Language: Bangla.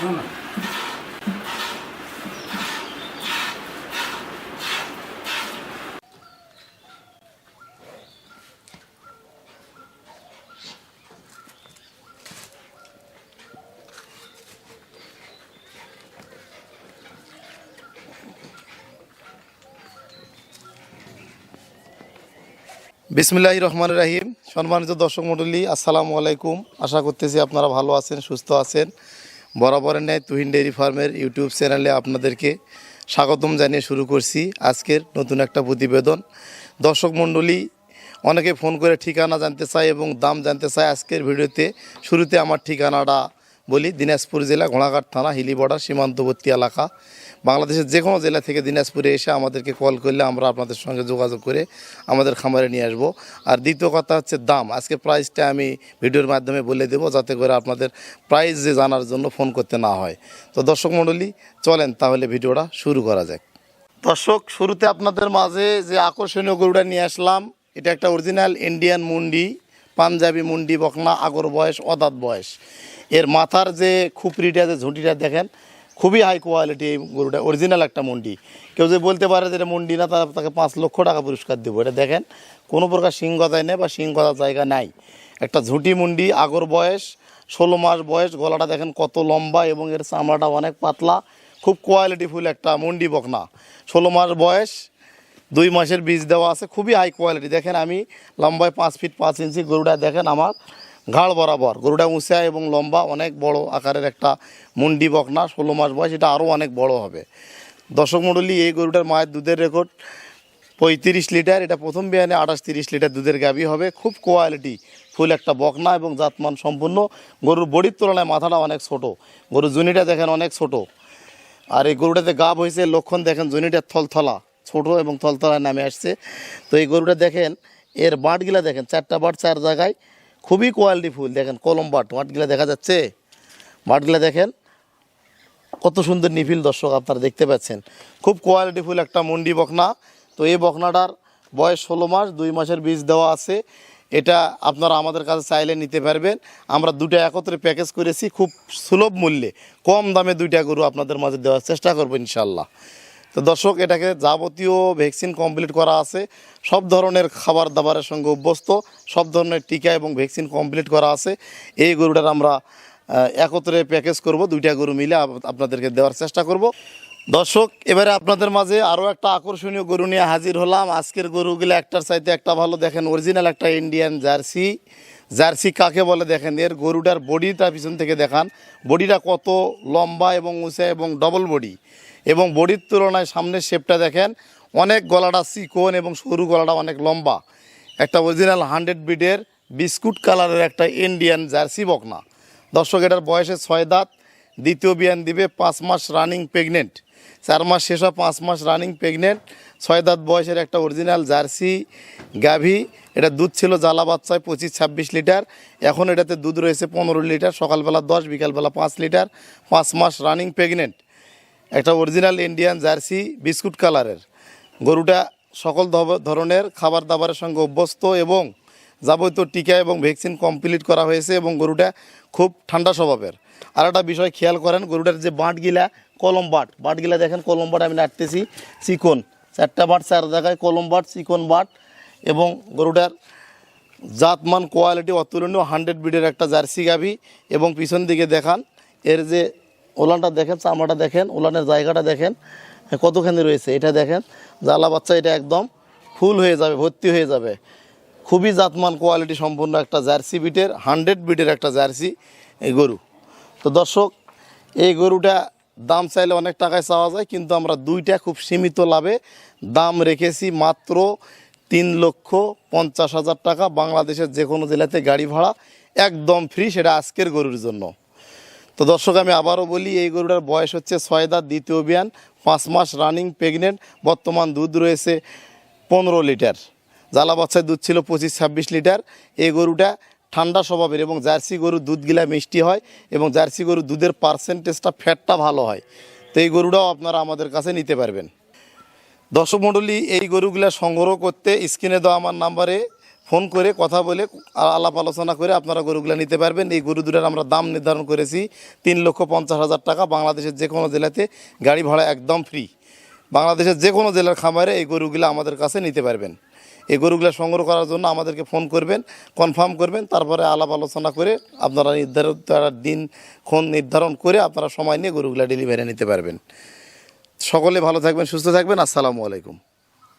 শোনো না। বিসমিল্লাহ রহমান রাহিম। সম্মানিত দর্শক মণ্ডলী, আসসালামু আলাইকুম। আশা করতেছি আপনারা ভালো আছেন, সুস্থ আছেন। বরাবরের ন্যায় তুহিন ডেয়ারি ফার্মের ইউটিউব চ্যানেলে আপনাদেরকে স্বাগতম জানিয়ে শুরু করছি আজকের নতুন একটা প্রতিবেদন। দর্শক মণ্ডলী, অনেকে ফোন করে ঠিকানা জানতে চায় এবং দাম জানতে চায়। আজকের ভিডিওতে শুরুতে আমার ঠিকানাটা বলি, দিনাজপুর জেলা ঘোড়াঘাট থানা, হিলি বর্ডার, সীমান্তবর্তী এলাকা। বাংলাদেশের যে কোনো জেলা থেকে দিনাজপুরে এসে আমাদেরকে কল করলে আমরা আপনাদের সঙ্গে যোগাযোগ করে আমাদের খামারে নিয়ে আসব। আর দ্বিতীয় কথা হচ্ছে দাম। আজকে প্রাইসটা আমি ভিডিওর মাধ্যমে বলে দেবো, যাতে করে আপনাদের প্রাইস যে জানার জন্য ফোন করতে না হয়। তো দর্শক মণ্ডলী, চলেন তাহলে ভিডিওটা শুরু করা যাক। দর্শক, শুরুতে আপনাদের মাঝে যে আকর্ষণীয় গরুটা নিয়ে আসলাম, এটা একটা অরিজিনাল ইন্ডিয়ান মুন্ডি, পাঞ্জাবি মুন্ডি, বকনা, আগর বয়স, অদাত বয়স। এর মাথার যে খুপড়িটা, যে ঝুঁটিটা দেখেন, খুবই হাই কোয়ালিটি এই গরুটা অরিজিনাল একটা মন্ডি। কেউ যে বলতে পারে যে এটা মন্ডি না তারা তাকে পাঁচ লক্ষ টাকা পুরস্কার দেবো। এটা দেখেন, কোনো প্রকার সিংগতায় নেই বা সিংগতার জায়গা নাই। একটা ঝুঁটি মুন্ডি, আগর বয়স, ষোলো মাস বয়স, গলাটা দেখেন কত লম্বা এবং এর চামড়াটা অনেক পাতলা, খুব কোয়ালিটিফুল একটা মুন্ডি বকনা। ষোলো মাস বয়স, দুই মাসের বীজ দেওয়া আছে, খুবই হাই কোয়ালিটি দেখেন আমি লম্বায় পাঁচ ফিট পাঁচ ইঞ্চি গরুটা দেখেন আমার ঘাড় বরাবর। গরুটা উঁচা এবং লম্বা, অনেক বড় আকারের একটা মুন্ডি বকনা, ষোলো মাস বয়স, এটা আরও অনেক বড় হবে। দর্শক মণ্ডলী, এই গরুটার মায়ের দুধের রেকর্ড পঁয়ত্রিশ লিটার, এটা প্রথম বিয়ানে আঠাশ তিরিশ লিটার দুধের গাভী হবে। খুব কোয়ালিটি, ফুল একটা বকনা এবং জাতমান সম্পূর্ণ। গরুর বডির তুলনায় মাথাটা অনেক ছোট। গরুর জুনিটা দেখেন অনেক ছোট। আর এই গরুটাতে গাব হয়েছে লক্ষণ দেখেন, জনিটা থলথলা, ছোট এবং থলথলায় নামে আসছে। তো এই গরুটা দেখেন, এর বাঁটগুলা দেখেন, চারটা বাট চার জায়গায় খুবই কোয়ালিটি ফুল, দেখেন কলম বাট বাটগুলা দেখা যাচ্ছে? বাটগুলা দেখেন, কত সুন্দর নিফিল দর্শক আপনারা দেখতে পাচ্ছেন। খুব কোয়ালিটি ফুল একটা মন্ডি বকনা। তো এই বকনাটার বয়স ষোলো মাস, দুই মাসের বীজ দেওয়া আছে। এটা আপনারা আমাদের কাছে চাইলে নিতে পারবেন। আমরা দুটো একত্রে প্যাকেজ করেছি খুব সুলভ মূল্যে। কম দামে দুইটা গরু আপনাদের মাঝে দেওয়ার চেষ্টা করব ইনশাল্লাহ তো দর্শক, এটাকে যাবতীয় ভ্যাকসিন কমপ্লিট করা আছে। সব ধরনের খাবার দাবারের সঙ্গে অভ্যস্ত, সব ধরনের টিকা এবং ভ্যাকসিন কমপ্লিট করা আছে। এই গরুটার আমরা একত্রে প্যাকেজ করব, দুইটা গরু মিলে আপনাদেরকে দেওয়ার চেষ্টা করব। দর্শক, এবারে আপনাদের মাঝে আরও একটা আকর্ষণীয় গরু নিয়ে হাজির হলাম। আজকের গরুগুলো একটার চাইতে একটা ভালো। দেখেন, অরিজিনাল একটা ইন্ডিয়ান জার্সি। জার্সি কাকে বলে দেখেন? এর গরুটার বডিটা পিছন থেকে দেখান। বডিটা কত লম্বা এবং উঁচা এবং ডবল বডি এবং বডির তুলনায় সামনের শেপটা দেখেন, অনেক গলাটা চিকন এবং সরু গলাটা অনেক লম্বা। একটা অরিজিনাল হান্ড্রেড বিডের বিস্কুট কালারের একটা ইন্ডিয়ান জার্সি বকনা। দর্শক, এটার বয়সে ছয় দাঁত। দ্বিতীয় বিয়ান দিবে, পাঁচ মাস রানিং প্রেগনেন্ট চার মাস শেষ হয়, পাঁচ মাস রানিং প্রেগনেন্ট ছয় দাঁত বয়সের একটা অরিজিনাল জার্সি, গাভী। এটা দুধ ছিল জ্বালা বাচ্চায় পঁচিশ, ছাব্বিশ লিটার। এখন এটাতে দুধ রয়েছে পনেরো লিটার, সকালবেলা দশ, বিকালবেলা পাঁচ লিটার। পাঁচ মাস রানিং প্রেগনেন্ট একটা অরিজিনাল ইন্ডিয়ান জার্সি, বিস্কুট কালারের। গরুটা সকল ধরনের খাবার দাবারের সঙ্গে অভ্যস্ত এবং যাবতীয় টিকা এবং ভ্যাকসিন কমপ্লিট করা হয়েছে এবং গরুটা খুব ঠান্ডা স্বভাবের। আর একটা বিষয় খেয়াল করেন, গরুটার যে বাঁটগিলা, কলম বাট। বাটগিলা দেখেন, কলম বাট আমি নাটতেছি চিকন। চারটা বাট, চার জায়গায় কলম বাট, চিকন বাট এবং গরুটার জাতমান কোয়ালিটি অতুলনীয় হান্ড্রেড বিডের একটা জার্সি গাভি এবং পিছন দিকে দেখান, এর যে ওলানটা দেখেন, চামড়াটা দেখেন, ওলানের জায়গাটা দেখেন, কতখানি রয়েছে এটা দেখেন, জ্বালা বাচ্চা এটা একদম ফুল হয়ে যাবে, ভর্তি হয়ে যাবে। খুবই জাতমান কোয়ালিটি সম্পূর্ণ একটা জার্সি বিটের হান্ড্রেড বিটের একটা জার্সি এই গরু। তো দর্শক, এই গরুটা দাম চাইলে অনেক টাকায় চাওয়া যায়, কিন্তু আমরা দুইটা খুব সীমিত লাভে দাম রেখেছি মাত্র তিন লক্ষ পঞ্চাশ হাজার টাকা বাংলাদেশের যে কোনো জেলাতে গাড়ি ভাড়া একদম ফ্রি সেটা আজকের গরুর জন্য। তো দর্শক, আমি আবারও বলি, এই গরুটার বয়স হচ্ছে ছয় দাঁত, দ্বিতীয় বিয়ান, পাঁচ মাস রানিং প্রেগনেন্ট বর্তমান দুধ রয়েছে পনেরো লিটার। জ্বালা বাচ্চায় দুধ ছিল পঁচিশ, ছাব্বিশ লিটার। এই গরুটা ঠান্ডা স্বভাবের এবং জার্সি গরুর দুধগুলা মিষ্টি হয় এবং জার্সি গরুর দুধের পার্সেন্টেজটা ফ্যাটটা ভালো হয়। তো এই গরুটাও আপনারা আমাদের কাছে নিতে পারবেন। দর্শক মণ্ডলী, এই গরুগুলা সংগ্রহ করতে স্ক্রিনে দেওয়া আমার নাম্বারে ফোন করে কথা বলে আলাপ আলোচনা করে আপনারা গরুগুলো নিতে পারবেন। এই গরু দুটার আমরা দাম নির্ধারণ করেছি তিন লক্ষ পঞ্চাশ হাজার টাকা। বাংলাদেশের যে কোনো জেলাতে গাড়ি ভাড়া একদম ফ্রি বাংলাদেশের যে কোনো জেলার খামারে এই গরুগুলো আমাদের কাছে নিতে পারবেন। এই গরুগুলো সংগ্রহ করার জন্য আমাদেরকে ফোন করবেন, কনফার্ম করবেন, তারপরে আলাপ আলোচনা করে আপনারা নির্ধারিত একটা দিন, ক্ষণ নির্ধারণ করে আপনারা সময় নিয়ে গরুগুলো ডেলিভারি নিতে পারবেন। সকলে ভালো থাকবেন, সুস্থ থাকবেন, আসসালামু আলাইকুম।